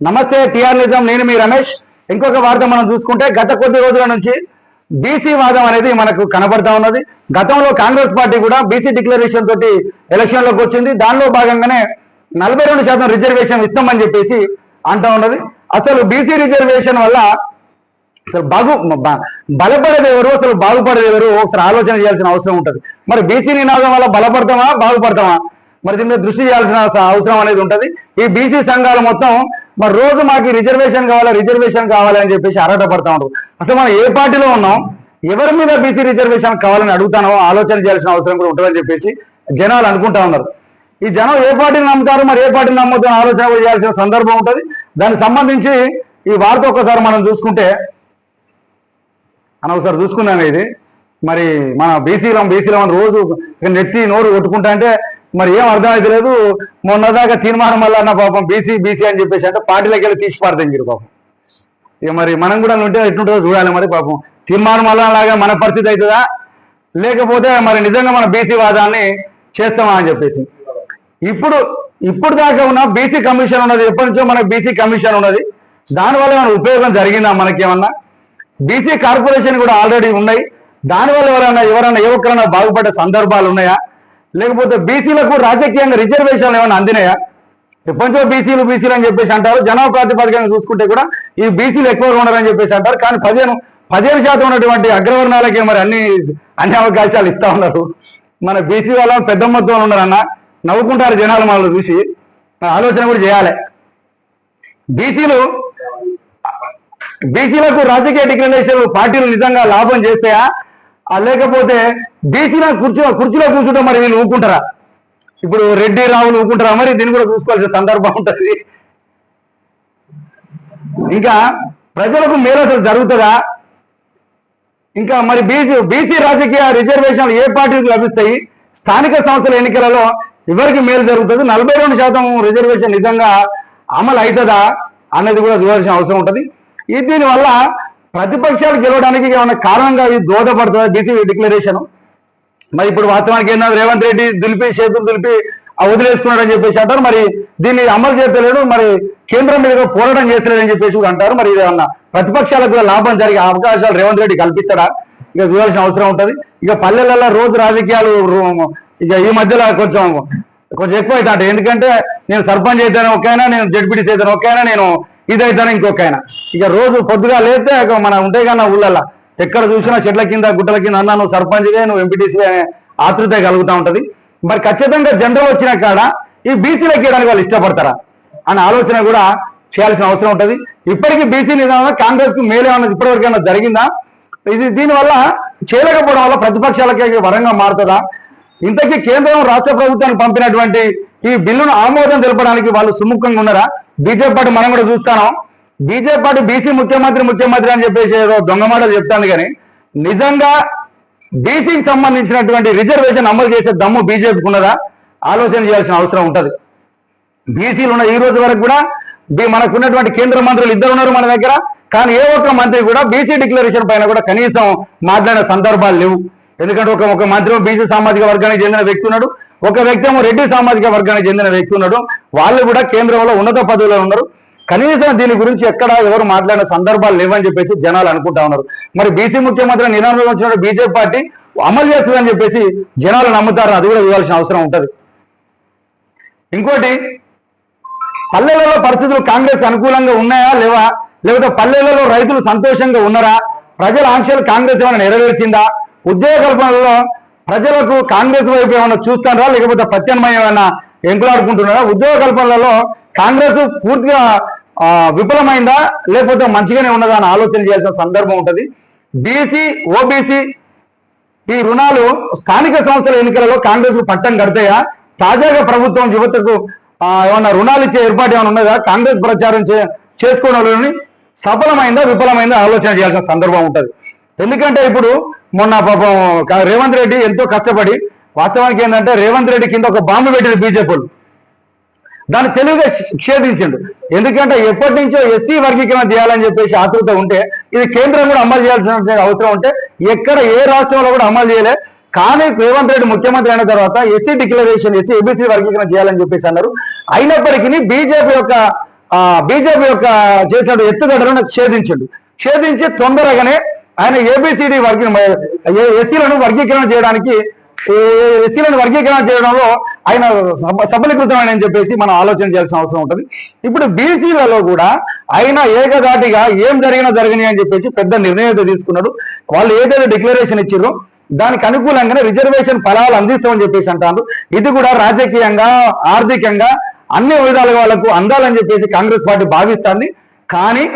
నమస్తే టిఆర్ నిజం నేను మీ రమేష్. ఇంకొక వార్త మనం చూసుకుంటే గత కొద్ది రోజుల నుంచి బీసీ వాదం అనేది మనకు కనబడతా ఉన్నది. గతంలో కాంగ్రెస్ పార్టీ కూడా బీసీ డిక్లరేషన్ తోటి ఎలక్షన్లోకి వచ్చింది. దానిలో భాగంగానే నలభై రెండు శాతం రిజర్వేషన్ ఇస్తామని చెప్పేసి అంటా ఉన్నది. అసలు బీసీ రిజర్వేషన్ వల్ల అసలు బాగు బలపడేది ఎవరు? అసలు బాగుపడేది ఎవరు? ఒకసారి ఆలోచన చేయాల్సిన అవసరం ఉంటుంది. మరి బీసీ నినాదం వల్ల బలపడతామా? బాగుపడతామా? మరి దీని మీద దృష్టి చేయాల్సిన అవసరం అనేది ఉంటుంది. ఈ బీసీ సంఘాలు మొత్తం మరి రోజు మాకు రిజర్వేషన్ కావాలి రిజర్వేషన్ కావాలి అని చెప్పేసి అర్హత పడతా ఉంటారు అసలు మనం ఏ పార్టీలో ఉన్నాం ఎవరి మీద బీసీ రిజర్వేషన్ కావాలని అడుగుతానో ఆలోచన చేయాల్సిన అవసరం కూడా ఉంటుందని చెప్పేసి జనాలు అనుకుంటా ఉన్నారు. ఈ జనం ఏ పార్టీని నమ్ముతారు మరి ఏ పార్టీని నమ్మొద్దు ఆలోచన చేయాల్సిన సందర్భం ఉంటుంది. దానికి సంబంధించి ఈ వార్త ఒకసారి మనం చూసుకుంటే అని ఒకసారి చూసుకున్నాను ఇది. మరి మన బీసీలం బీసీలం అని రోజు నెత్తి నోరు కొట్టుకుంటా అంటే మరి ఏం అర్థమైతే లేదు. మొన్నదాకా తీర్మానం వల్ల అన్న పాపం బీసీ బీసీ అని చెప్పేసి అంటే పార్టీలోకి వెళ్ళి తీసి పాడతాం పాపం. ఇక మరి మనం కూడా ఉంటే ఎట్లుంటుందో చూడాలి మరి పాపం. తీర్మానం వల్ల మన పరిస్థితి అవుతుందా? లేకపోతే మరి నిజంగా మన బీసీ వాదాన్ని చేస్తామా అని చెప్పేసి. ఇప్పుడు ఇప్పుడు దాకా ఉన్న బీసీ కమిషన్ ఉన్నది. ఎప్పటి నుంచో మనకు బీసీ కమిషన్ ఉన్నది. దానివల్ల ఏమైనా ఉపయోగం జరిగిందా మనకేమన్నా? బీసీ కార్పొరేషన్ కూడా ఆల్రెడీ ఉన్నాయి. దానివల్ల ఎవరైనా ఎవరైనా యువకులైనా బాగుపడ్డ సందర్భాలు ఉన్నాయా? లేకపోతే బీసీలకు రాజకీయంగా రిజర్వేషన్లు ఏమైనా అందినాయా? ప్రపంచంలో బీసీలు బీసీలు అని చెప్పేసి అంటారు జనాభా ప్రాతిపదికన చూసుకుంటే కూడా ఈ బీసీలు ఎక్కువగా ఉన్నారని చెప్పేసి అంటారు. కానీ పదిహేను పదిహేను శాతం ఉన్నటువంటి అగ్రవర్ణాలకే మరి అన్ని అన్ని అవకాశాలు ఇస్తా ఉన్నారు. మన బీసీ వాళ్ళ పెద్ద మొత్తంలో ఉన్నారన్న నవ్వుకుంటారు జనాలు మనల్ని చూసి. ఆలోచన కూడా చేయాలి. బీసీలు బీసీలకు రాజకీయ డిక్లరేషన్ పార్టీలు నిజంగా లాభం చేస్తాయా? లేకపోతే బీసీలో కుర్చీ కుర్చీలో కూర్చుంటే మరి వీళ్ళు ఊకుంటారా ఇప్పుడు రెడ్డి రావులు ఊకుంటారా మరి దీన్ని కూడా చూసుకోవాల్సిన సందర్భం ఉంటుంది. ఇంకా ప్రజలకు మేలు అసలు జరుగుతుందా? ఇంకా మరి బీసీ బీసీ రాజకీయ రిజర్వేషన్లు ఏ పార్టీకి లభిస్తాయి? స్థానిక సంస్థల ఎన్నికలలో ఎవరికి మేలు జరుగుతుంది? నలభై రెండు శాతం రిజర్వేషన్ నిజంగా అమలు అవుతుందా? అన్నది కూడా చూడాల్సిన అవసరం ఉంటుంది. ఈ దీనివల్ల ప్రతిపక్షాలు గెలవడానికి ఏమైనా కారణంగా ఇది దోహదపడుతుందా? బీసీ డిక్లరేషన్ మరి ఇప్పుడు వాస్తవానికి ఏంటంటే రేవంత్ రెడ్డి దులిపి చేతులు దులిపి వదిలేసుకున్నాడని చెప్పేసి అంటారు. మరి దీన్ని అమలు చేస్తలేడు మరి కేంద్రం మీద పోరాటం చేస్తలేదని చెప్పేసి కూడా అంటారు. మరి ఇది ఏమన్నా ప్రతిపక్షాలకు కూడా లాభం జరిగే అవకాశాలు రేవంత్ రెడ్డి కల్పిస్తాడా? ఇక చూడాల్సిన అవసరం ఉంటుంది. ఇక పల్లెలలో రోజు రాజకీయాలు ఇక ఈ మధ్యలో కొంచెం కొంచెం ఎక్కువ అవుతాడు ఎందుకంటే నేను సర్పంచ్ అయితే ఒకైనా నేను జడ్పీటీసీ అయితేనే ఒకైనా నేను ఇదైతే ఇంకొక ఆయన ఇక రోజు పొద్దుగా లేతే మన ఉంటే కన్నా ఊళ్ళల్లో. ఎక్కడ చూసినా చెట్ల కింద గుట్టల కింద అన్నా నువ్వు సర్పంచ్గా నువ్వు ఎంపీటీసీ ఆతృత కలుగుతూ ఉంటది. మరి ఖచ్చితంగా జనరల్ వచ్చిన కాడ ఈ బీసీలకు ఇవ్వడానికి వాళ్ళు ఇష్టపడతారా? అనే ఆలోచన కూడా చేయాల్సిన అవసరం ఉంటది. ఇప్పటికీ బీసీ నిదానం కాంగ్రెస్కు మేలు ఏమన్నా ఇప్పటివరకైనా జరిగిందా? ఇది దీనివల్ల చేయలేకపోవడం వల్ల ప్రతిపక్షాలకి వరంగా మారుతుందా? ఇంతకీ కేంద్రం రాష్ట్ర ప్రభుత్వానికి పంపినటువంటి ఈ బిల్లును ఆమోదం తెలపడానికి వాళ్ళు సుముఖంగా ఉన్నారా? బీజేపీ పార్టీ మనం కూడా చూస్తాను బీజేపీ పార్టీ బీసీ ముఖ్యమంత్రి ముఖ్యమంత్రి అని చెప్పేసి ఏదో దొంగ మాటలు చెప్తాను కానీ నిజంగా బీసీకి సంబంధించినటువంటి రిజర్వేషన్ అమలు చేసే దమ్ము బీజేపీకి ఉన్నదా? ఆలోచన చేయాల్సిన అవసరం ఉంటుంది. బీసీలు ఉన్న ఈ రోజు వరకు కూడా మనకున్నటువంటి కేంద్ర మంత్రులు ఇద్దరు ఉన్నారు మన దగ్గర కానీ ఏ ఒక్క మంత్రి కూడా బీసీ డిక్లరేషన్ పైన కూడా కనీసం మాట్లాడిన సందర్భాలు లేవు. ఎందుకంటే ఒక ఒక మంత్రి బీసీ సామాజిక వర్గానికి చెందిన వ్యక్తి ఉన్నాడు. ఒక వ్యక్తి ఏమో రెడ్డి సామాజిక వర్గానికి చెందిన వ్యక్తి ఉన్నాడు. వాళ్ళు కూడా కేంద్రంలో ఉన్నత పదవిలో ఉన్నారు. కనీసం దీని గురించి ఎక్కడ ఎవరు మాట్లాడిన సందర్భాలు లేవని చెప్పేసి జనాలు అనుకుంటా ఉన్నారు. మరి బీసీ ముఖ్యమంత్రి నినాదం వచ్చిన బీజేపీ పార్టీ అమలు చేస్తుందని చెప్పేసి జనాలు నమ్ముతారు అది కూడా ఇవ్వాల్సిన అవసరం ఉంటుంది. ఇంకోటి పల్లెలలో పరిస్థితులు కాంగ్రెస్ అనుకూలంగా ఉన్నాయా లేవా? లేకపోతే పల్లెలలో రైతులు సంతోషంగా ఉన్నారా? ప్రజల ఆంక్షలు కాంగ్రెస్ ఏమైనా నెరవేర్చిందా? ఉద్యోగ కల్పనలో ప్రజలకు కాంగ్రెస్ వైపు ఏమైనా చూస్తారా లేకపోతే ప్రత్యామ్నాయం ఏమైనా ఎంకులాడుకుంటున్నారా? ఉద్యోగ కల్పనలలో కాంగ్రెస్ పూర్తిగా విఫలమైందా? లేకపోతే మంచిగానే ఉన్నదా అని ఆలోచన చేయాల్సిన సందర్భం ఉంటుంది. బీసీ ఓబీసీ ఈ రుణాలు స్థానిక సంస్థల ఎన్నికలలో కాంగ్రెస్ పట్టం కడతాయా? తాజాగా ప్రభుత్వం యువతకు ఏమన్నా రుణాలు ఇచ్చే ఏర్పాటు ఏమైనా ఉన్నదా? కాంగ్రెస్ ప్రచారం చే చేసుకోవడంలోని సఫలమైందా విఫలమైందా ఆలోచన చేయాల్సిన సందర్భం ఉంటుంది. ఎందుకంటే ఇప్పుడు మొన్న పాపం రేవంత్ రెడ్డి ఎంతో కష్టపడి వాస్తవానికి ఏంటంటే రేవంత్ రెడ్డి కింద ఒక బాంబు పెట్టింది బీజేపీలు దాన్ని తెలివిగా ఛేదించిండు ఎందుకంటే ఎప్పటి నుంచో ఎస్సీ వర్గీకరణ చేయాలని చెప్పేసి ఆతృత ఉంటే ఇది కేంద్రం కూడా అమలు చేయాల్సిన అవసరం ఉంటే ఎక్కడ ఏ రాష్ట్రంలో కూడా అమలు చేయలే. కానీ రేవంత్ రెడ్డి ముఖ్యమంత్రి అయిన తర్వాత ఎస్సీ డిక్లరేషన్ ఎస్సీ ఏబీసీ వర్గీకరణ చేయాలని చెప్పేసి అన్నారు. అయినప్పటికీ బీజేపీ యొక్క బీజేపీ యొక్క చేసిన ఎత్తుగడలను ఛేదించండు ఛేదించి తొందరగానే ఆయన ఏబిసిడి వర్గీ ఎస్సీలను వర్గీకరణ చేయడానికి ఎస్సీలను వర్గీకరణ చేయడంలో ఆయన సబ- సబలీకృతమైన అని చెప్పేసి మనం ఆలోచన చేయాల్సిన అవసరం ఉంటుంది. ఇప్పుడు బీసీలలో కూడా ఆయన ఏకదాటిగా ఏం జరిగినా జరిగినాయి అని చెప్పేసి పెద్ద నిర్ణయం తీసుకున్నాడు. వాళ్ళు ఏదైతే డిక్లరేషన్ ఇచ్చారో దానికి అనుకూలంగానే రిజర్వేషన్ ఫలాలు అందిస్తామని చెప్పేసి అంటారు. ఇది కూడా రాజకీయంగా ఆర్థికంగా అన్ని విధాలుగా వాళ్ళకు అందాలని చెప్పేసి కాంగ్రెస్ పార్టీ భావిస్తుంది. కానీ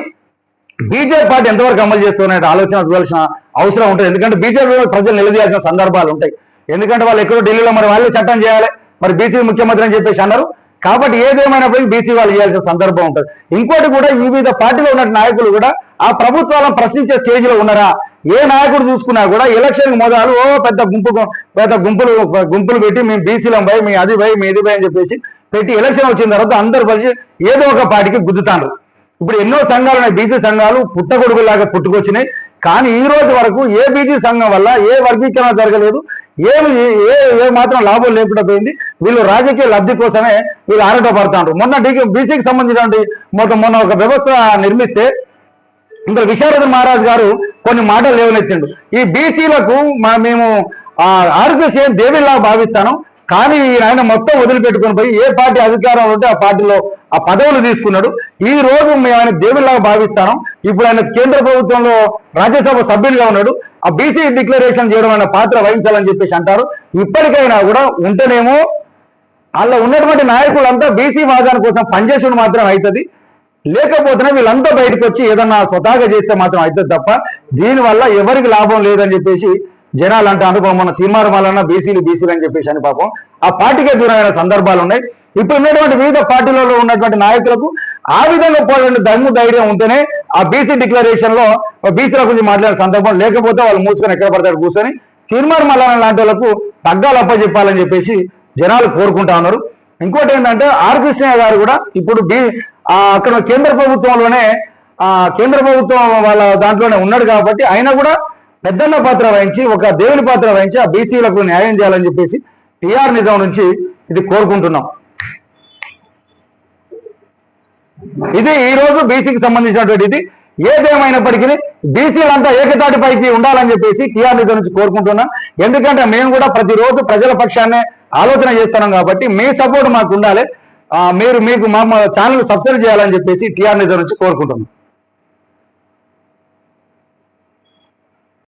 బీజేపీ పార్టీ ఎంతవరకు అమలు చేస్తున్న ఆలోచన చూడాల్సిన అవసరం ఉంటుంది. ఎందుకంటే బీజేపీ ప్రజలు నిలదీయాల్సిన సందర్భాలు ఉంటాయి. ఎందుకంటే వాళ్ళు ఎక్కడో ఢిల్లీలో మరి వాళ్ళే చట్టం చేయాలి. మరి బీసీ ముఖ్యమంత్రి అని చెప్పేసి అన్నారు. కాబట్టి ఏదేమైనప్పటికీ బీసీ వాళ్ళు చేయాల్సిన సందర్భం ఉంటుంది. ఇంకోటి కూడా వివిధ పార్టీలో ఉన్న నాయకులు కూడా ఆ ప్రభుత్వాలను ప్రశ్నించే స్టేజ్లో ఉన్నారా? ఏ నాయకుడు చూసుకున్నా కూడా ఎలక్షన్ మొదలు ఓ పెద్ద గుంపు పెద్ద గుంపులు గుంపులు పెట్టి మేము బీసీలం పోయి మీ అది పోయి మీ ఇది పోయి అని చెప్పేసి పెట్టి ఎలక్షన్ వచ్చిన తర్వాత అందరు కలిసి ఏదో ఒక పార్టీకి గుద్దుతాండ్రు. ఇప్పుడు ఎన్నో సంఘాలు ఉన్నాయి. బీసీ సంఘాలు పుట్టగొడుగులాగా పుట్టుకొచ్చినాయి. కానీ ఈ రోజు వరకు ఏ బీసీ సంఘం వల్ల ఏ వర్గీకరణ జరగలేదు. ఏమి ఏ ఏ మాత్రం లాభం లేకుండా పోయింది. వీళ్ళు రాజకీయ లబ్ధి కోసమే వీళ్ళు ఆరాటపడుతున్నారు మొన్న డీకే బీసీకి సంబంధించినటువంటి మొత్తం మొన్న ఒక వ్యవస్థ నిర్మిస్తే ఇంకా విశారద మహారాజ్ గారు కొన్ని మాటలు లేవనెత్తిండు. ఈ బీసీలకు మా మేము ఆరోగ్య దేవిలా భావిస్తాను. కానీ ఈయన ఆయన మొత్తం వదిలిపెట్టుకుని పోయి ఏ పార్టీ అధికారంలో ఉంటే ఆ పార్టీలో ఆ పదవులు తీసుకున్నాడు. ఈ రోజు మేము ఆయన దేవుళ్ళగా భావిస్తాను. ఇప్పుడు ఆయన కేంద్ర ప్రభుత్వంలో రాజ్యసభ సభ్యులుగా ఉన్నాడు. ఆ బీసీ డిక్లరేషన్ చేయడం అనే పాత్ర వహించాలని చెప్పేసి అంటారు. ఇప్పటికైనా కూడా ఉంటేనేమో అలా ఉన్నటువంటి నాయకులంతా బీసీ వాదాని కోసం పనిచేసుడు మాత్రం అవుతుంది. లేకపోతేనే వీళ్ళంతా బయటకు వచ్చి ఏదన్నా స్వతహాగా చేస్తే మాత్రం అవుతుంది తప్ప దీనివల్ల ఎవరికి లాభం లేదని చెప్పేసి జనాలు అంటే అనుభవం మన తీర్మానం వలన బీసీలు బీసీలు అని చెప్పేసి అని పాపం ఆ పార్టీకే దూరమైన సందర్భాలు ఉన్నాయి. ఇప్పుడు ఉన్నటువంటి వివిధ పార్టీలలో ఉన్నటువంటి నాయకులకు ఆ విధంగా పోయిన దమ్ము ధైర్యం ఉంటేనే ఆ బీసీ డిక్లరేషన్లో బీసీల గురించి మాట్లాడే సందర్భం లేకపోతే వాళ్ళు మూసుకొని ఎక్కడ పడతారు కూర్చొని తీర్మానం మల్లన్న లాంటి వాళ్ళకు తగ్గాలు అప్పచెప్పాలని చెప్పేసి జనాలు కోరుకుంటా ఉన్నారు. ఇంకోటి ఏంటంటే ఆర్ కృష్ణయ్య గారు కూడా ఇప్పుడు బీ అక్కడ కేంద్ర ప్రభుత్వంలోనే ఆ కేంద్ర ప్రభుత్వం వాళ్ళ దాంట్లోనే ఉన్నాడు కాబట్టి ఆయన కూడా పెద్దన్న పాత్ర వహించి ఒక దేవుని పాత్ర వహించి ఆ బీసీలకు న్యాయం చేయాలని చెప్పేసి టీఆర్ నిజం నుంచి ఇది కోరుకుంటున్నాం. ఇది ఈ రోజు బీసీకి సంబంధించినటువంటి ఇది. ఏదేమైనప్పటికీ బీసీలంతా ఏకతాటిపైకి ఉండాలని చెప్పేసి టీఆర్ఎస్ నుంచి కోరుకుంటున్నాం. ఎందుకంటే మేము కూడా ప్రతిరోజు ప్రజల పక్షాన్నే ఆలోచన చేస్తున్నాం కాబట్టి మీ సపోర్ట్ మాకు ఉండాలి. మీరు మీకు మా ఛానల్ సబ్స్క్రైబ్ చేయాలని చెప్పేసి టీఆర్ఎస్ నుంచి కోరుకుంటున్నాం.